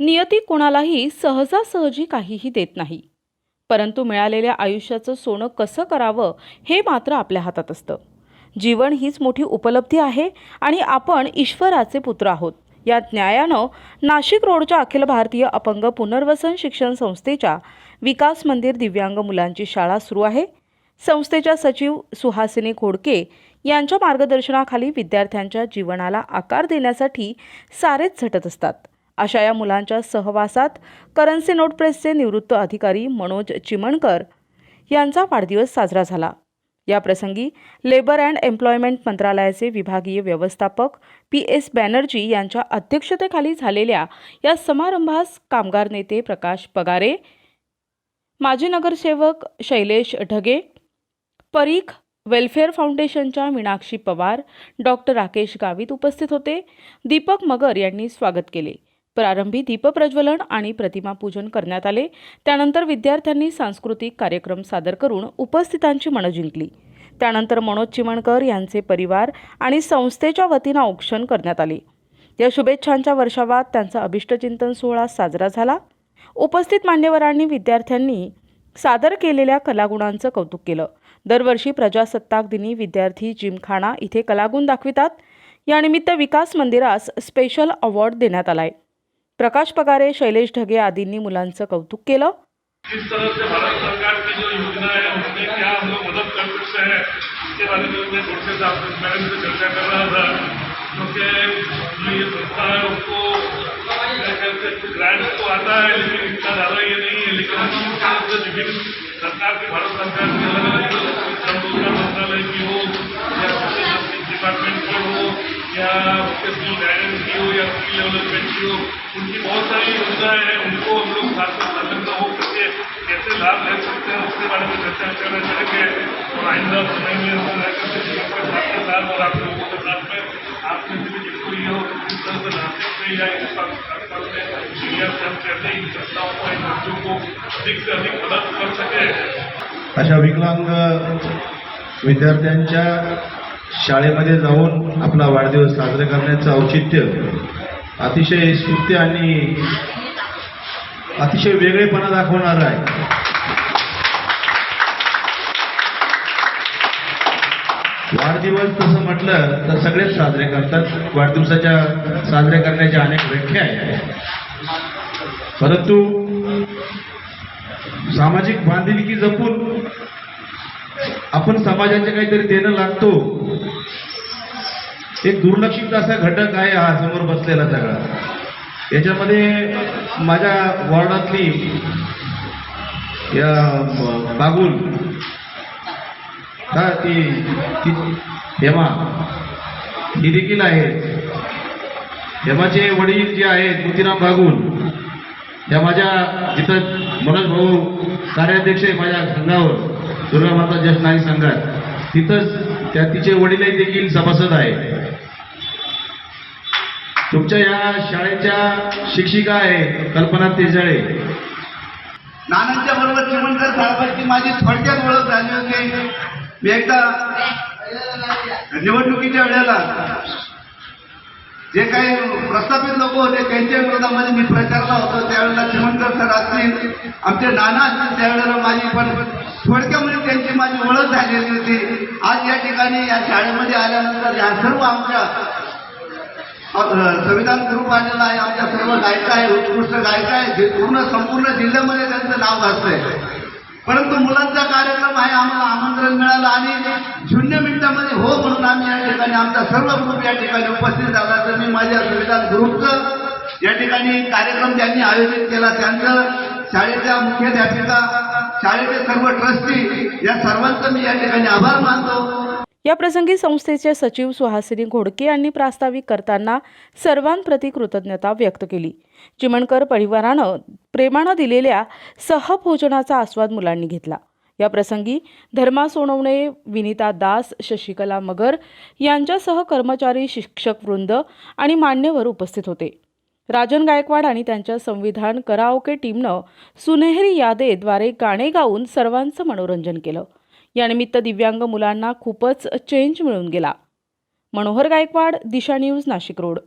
नियती कोणालाही सहजासहजी काहीही देत नाही. परंतु मिळालेल्या आयुष्याचं सोनं कसं करावं हे मात्र आपल्या हातात असतं. जीवन हीच मोठी उपलब्धी आहे आणि आपण ईश्वराचे पुत्र आहोत. या न्यायानं नाशिक रोडच्या अखिल भारतीय अपंग पुनर्वसन शिक्षण संस्थेच्या विकास मंदिर दिव्यांग मुलांची शाळा सुरू आहे. संस्थेच्या सचिव सुहासिनी खोडके यांच्या मार्गदर्शनाखाली विद्यार्थ्यांच्या जीवनाला आकार देण्यासाठी सारेच झटत असतात. अशा या मुलांच्या सहवासात करन्सी नोट प्रेसचे निवृत्त अधिकारी मनोज चिमणकर यांचा वाढदिवस साजरा झाला. या प्रसंगी लेबर अँड एम्प्लॉयमेंट मंत्रालयाचे विभागीय व्यवस्थापक पी एस बॅनर्जी यांच्या अध्यक्षतेखाली झालेल्या या समारंभास कामगार नेते प्रकाश पगारे माजी नगरसेवक शैलेश ढगे परीख वेलफेअर फाउंडेशनच्या मीनाक्षी पवार डॉक्टर राकेश गावित उपस्थित होते. दीपक मगर यांनी स्वागत केले. प्रारंभी दीपप्रज्वलन आणि प्रतिमापूजन करण्यात आले. त्यानंतर विद्यार्थ्यांनी सांस्कृतिक कार्यक्रम सादर करून उपस्थितांची मनं जिंकली. त्यानंतर मनोज चिमणकर यांचे परिवार आणि संस्थेच्या वतीनं औक्षण करण्यात आले. या शुभेच्छांच्या वर्षावात त्यांचा अभिष्टचिंतन सोहळा साजरा झाला. उपस्थित मान्यवरांनी विद्यार्थ्यांनी सादर केलेल्या कलागुणांचं कौतुक केलं. दरवर्षी प्रजासत्ताक दिनी विद्यार्थी जिमखाना इथे कलागुण दाखवितात. यानिमित्त विकास मंदिरास स्पेशल अवॉर्ड देण्यात आलाय. प्रकाश पगारे शैलेश ढगे आदींनी मुलांचं कौतुक केलं. तरह से भारत सरकार की जो योजना है उसमें क्या हम लोग मदद कर सकते हैं इसके बारे में मैं थोड़े से मैडम से चर्चा कर रहा था क्योंकि जो ये संस्था है उसको ग्रांट तो आता है लेकिन इतना ज़्यादा ये नहीं है लेकिन विभिन्न सरकार की भारत सरकार की अलग अलग या स्किल गाइडेंस की हो या स्किल डेवलपमेंट की हो उनकी बहुत सारी योजनाएँ हैं उनको हम लोग साथ में संलग्न हो करके कैसे लाभ ले सकते हैं उसके बारे में चर्चा करना चाहेंगे और आइंदा समय में हम रह करके आपके साथ के साथ और आप लोगों के साथ में आपने भी जिसको ये हो किस तरह से नासिक में या इस आसपास में एरिया से हम कैसे इन संस्थाओं को इन बच्चों को अधिक से अधिक मदद कर सके अशा विकलांग विद्यार्थ्यांच्या शाळेमध्ये जाऊन आपला वाढदिवस साजरा करण्याचं औचित्य अतिशय स्तुत्य आणि अतिशय वेगळेपणा दाखवणार आहे. वाढदिवस तसं म्हटलं तर सगळेच साजरे करतात. वाढदिवसाच्या साजरे करण्याच्या अनेक व्याख्या आहेत. परंतु सामाजिक बांधिलकी जपून आपण समाजाचे काहीतरी देणं लागतो. एक दुर्लक्षित असा घटक आहे हा समोर बसलेला सगळा. याच्यामध्ये माझ्या वॉर्डातली या बागुल का ती ती हेमा ही देखील आहे. हेमाचे वडील जे आहेत मोतीराम बागुल या माझ्या जिथं मनोज भाऊ कार्याध्यक्ष आहे माझ्या संघावर. दुर्गा माता जस्ट संघात तिथंच त्या तिचे वडीलही देखील सभासद आहे तुमच्या या शाळेच्या शिक्षिका आहे कल्पना तेजळे. नानांच्या बरोबर चिमणकर साहेबांची माझी थोडक्यात ओळख झाली होती. मी एकदा निवडणुकीच्या वेळेला जे काही प्रस्थापित लोक होते त्यांच्या विरोधामध्ये मी प्रचारला होतो. त्यावेळेला चिमणकर सर असतील आमचे नाना असतील त्यावेळेला माझी पण थोडक्यामध्ये त्यांची माझी ओळख झालेली होती. आज या ठिकाणी या शाळेमध्ये आल्यानंतर या सर्व आमच्या संविधान ग्रुप आलेला आहे. आमच्या सर्व गायिका आहे उत्कृष्ट गायिका आहे जे पूर्ण संपूर्ण जिल्ह्यामध्ये त्यांचं नाव गाजतंय परंतु मुलांचा कार्यक्रम आहे आम्हाला आमंत्रण मिळालं आणि शून्य मिनिटामध्ये हो म्हणून आम्ही या ठिकाणी आमचा सर्व ग्रुप या ठिकाणी उपस्थित झाला. तर मी माझ्या संविधान ग्रुपचं या ठिकाणी कार्यक्रम त्यांनी आयोजित केला. त्यांचं शाळेच्या मुख्याध्यापिका शाळेचे सर्व ट्रस्टी या सर्वांचं मी या ठिकाणी आभार मानतो. या प्रसंगी संस्थेचे सचिव सुहासिनी घोडके यांनी प्रास्ताविक करताना सर्वांप्रती कृतज्ञता व्यक्त केली. चिमणकर परिवारानं प्रेमानं दिलेल्या सहभोजनाचा आस्वाद मुलांनी घेतला. या प्रसंगी धर्मा सोनवणे विनिता दास शशिकला मगर यांच्यासह कर्मचारी शिक्षक वृंद आणि मान्यवर उपस्थित होते. राजन गायकवाड आणि त्यांच्या संविधान कराओके टीमनं सुनेहरी यादेद्वारे गाणे गाऊन सर्वांचं मनोरंजन केलं. यानिमित्त दिव्यांग मुलांना खूपच चेंज मिळून गेला. Manohar Gaikwad Disha news Nashik road.